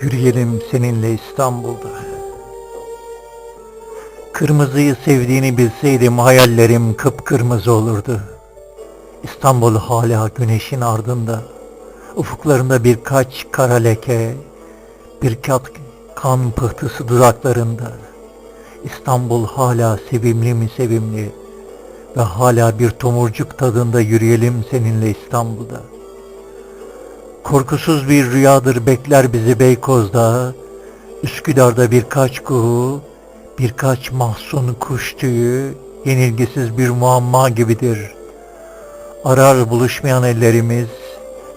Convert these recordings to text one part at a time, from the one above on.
Yürüyelim seninle İstanbul'da. Kırmızıyı sevdiğini bilseydim hayallerim kıpkırmızı olurdu. İstanbul hala güneşin ardında. Ufuklarında birkaç kara leke, birkaç kan pıhtısı dudaklarında. İstanbul hala sevimli mi sevimli ve hala bir tomurcuk tadında yürüyelim seninle İstanbul'da. Korkusuz bir rüyadır bekler bizi Beykoz'da. Üsküdar'da birkaç kuğu, birkaç mahzun kuş tüyü, yenilgisiz bir muamma gibidir. Arar buluşmayan ellerimiz,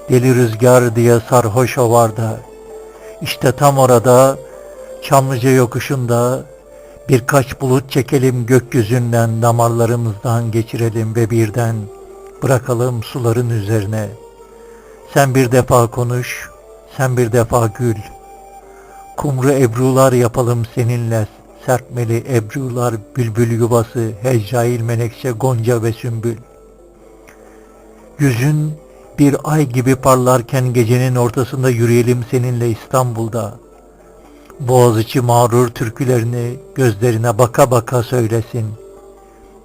deli rüzgar diye sarhoş ovarda. İşte tam orada, Çamlıca yokuşunda, birkaç bulut çekelim gökyüzünden, damarlarımızdan geçirelim ve birden bırakalım suların üzerine.'' Sen bir defa konuş, sen bir defa gül. Kumru ebrular yapalım seninle, serpmeli ebrular, bülbül yuvası, hecrail menekşe, gonca ve sümbül. Yüzün bir ay gibi parlarken gecenin ortasında yürüyelim seninle İstanbul'da. Boğaziçi mağrur türkülerini gözlerine baka baka söylesin.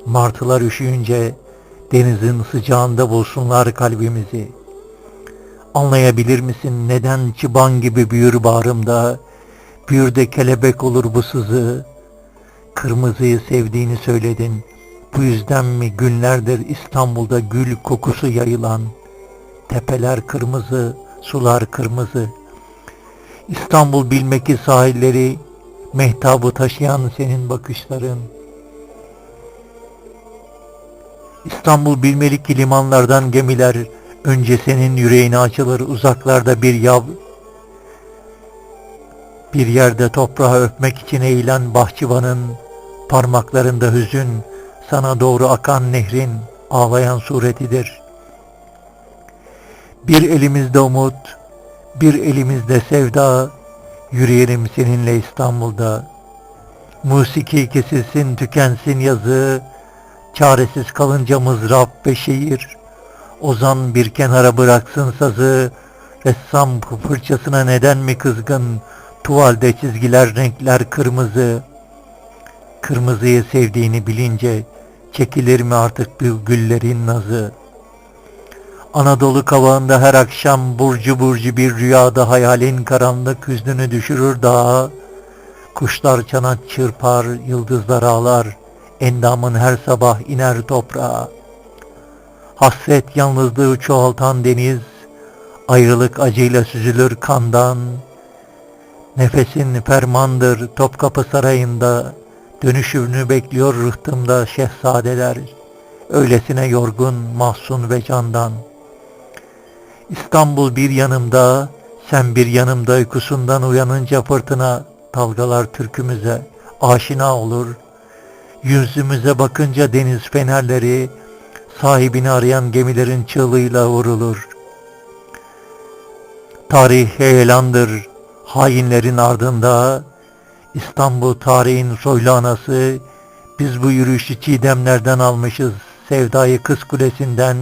Martılar üşüyünce denizin sıcağında bulsunlar kalbimizi.'' Anlayabilir misin neden çıban gibi büyür bağrımda, büyür de kelebek olur bu sızı. Kırmızıyı sevdiğini söyledin, bu yüzden mi günlerdir İstanbul'da gül kokusu yayılan, tepeler kırmızı, sular kırmızı. İstanbul bilmek ki sahilleri, mehtabı taşıyan senin bakışların. İstanbul bilmeli ki limanlardan gemiler, Önce senin yüreğine açılır uzaklarda bir yav bir yerde toprağı öpmek için eğilen bahçıvanın parmaklarında hüzün sana doğru akan nehrin ağlayan suretidir. Bir elimizde umut, bir elimizde sevda, yürüyelim seninle İstanbul'da. Musiki kesilsin, tükensin yazı, çaresiz kalınca mızrap ve şiir.'' Ozan bir kenara bıraksın sazı, ressam fırçasına neden mi kızgın, tuvalde çizgiler renkler kırmızı. Kırmızıyı sevdiğini bilince, çekilir mi artık bir güllerin nazı? Anadolu kavağında her akşam burcu burcu bir rüyada hayalin karanlık hüznünü düşürür dağa. Kuşlar çanak çırpar, yıldızlar ağlar, endamın her sabah iner toprağa. Hasret yalnızlığı çoğaltan deniz, ayrılık acıyla süzülür kandan. Nefesin fermandır Topkapı Sarayı'nda, dönüşümünü bekliyor rıhtımda şehzadeler, öylesine yorgun, mahzun ve candan. İstanbul bir yanımda, sen bir yanımda uykusundan uyanınca fırtına, dalgalar türkümüze aşina olur. Yüzümüze bakınca deniz fenerleri, sahibini arayan gemilerin çığlığıyla vurulur. Tarih heyelandır, hainlerin ardında, İstanbul tarihin soylu anası, biz bu yürüyüşü çiğdemlerden almışız, sevdayı kız kulesinden,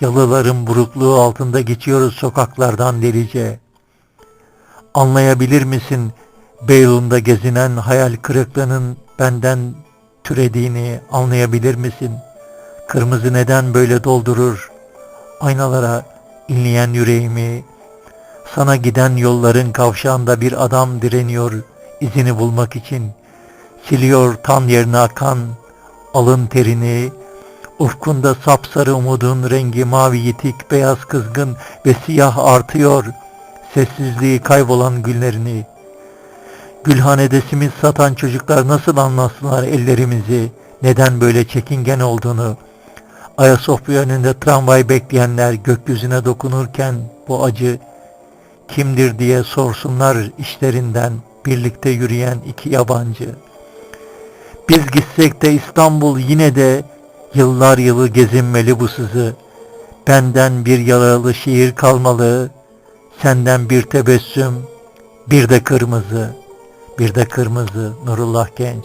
yalıların burukluğu altında geçiyoruz sokaklardan delice. Anlayabilir misin, Beyoğlu'nda gezinen hayal kırıklığının benden türediğini anlayabilir misin?'' Kırmızı neden böyle doldurur aynalara inleyen yüreğimi? Sana giden yolların kavşağında bir adam direniyor izini bulmak için. Siliyor tan yerine akan alın terini. Ufkunda sapsarı umudun rengi mavi yitik, beyaz kızgın ve siyah artıyor. Sessizliği kaybolan günlerini. Gülhanede simit satan çocuklar nasıl anlatsınlar ellerimizi, neden böyle çekingen olduğunu, Ayasofya önünde tramvay bekleyenler gökyüzüne dokunurken bu acı kimdir diye sorsunlar işlerinden birlikte yürüyen iki yabancı. Biz gitsek de İstanbul yine de yıllar yılı gezinmeli bu sızı. Benden bir yaralı şiir kalmalı, senden bir tebessüm, bir de kırmızı, bir de kırmızı Nurullah Genç.